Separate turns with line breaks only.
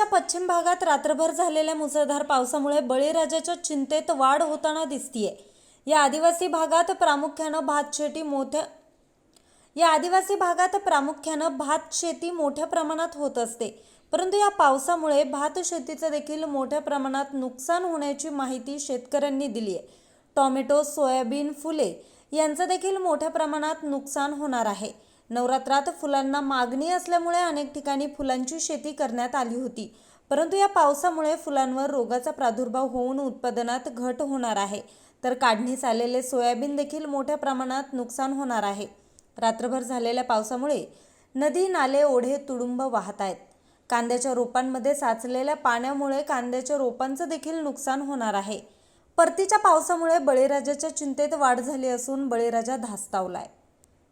जुन्नरच्या पश्चिम भागात रात्रभर झालेल्या मुसळधार पावसामुळे बळीराजाच्या चिंतेत वाढ होताना दिसतीये. या आदिवासी भागात प्रामुख्यानं भात शेती मोठ्या या आदिवासी भागात प्रामुख्यानं भात शेती मोठ्या प्रमाणात होत असते. परंतु या पावसामुळे भात शेतीचं देखील मोठ्या प्रमाणात नुकसान होण्याची माहिती शेतकऱ्यांनी दिली आहे टॉमॅटो सोयाबीन फुले यांचं देखील मोठ्या प्रमाणात नुकसान होणार आहे. नवरात्रात फुलांना मागणी असल्यामुळे अनेक ठिकाणी फुलांची शेती करण्यात आली होती. परंतु या पावसामुळे फुलांवर रोगाचा प्रादुर्भाव होऊन उत्पादनात घट होणार आहे. तर काढणीस आलेले सोयाबीन देखील मोठ्या प्रमाणात नुकसान होणार आहे. रात्रभर झालेल्या पावसामुळे नदी नाले ओढे तुडुंब वाहत आहेत. कांद्याच्या रोपांमध्ये साचलेल्या पाण्यामुळे कांद्याच्या रोपांचं देखील नुकसान होणार आहे. परतीच्या पावसामुळे बळीराजाच्या चिंतेत वाढ झाली असून बळीराजा धास्तावलाय.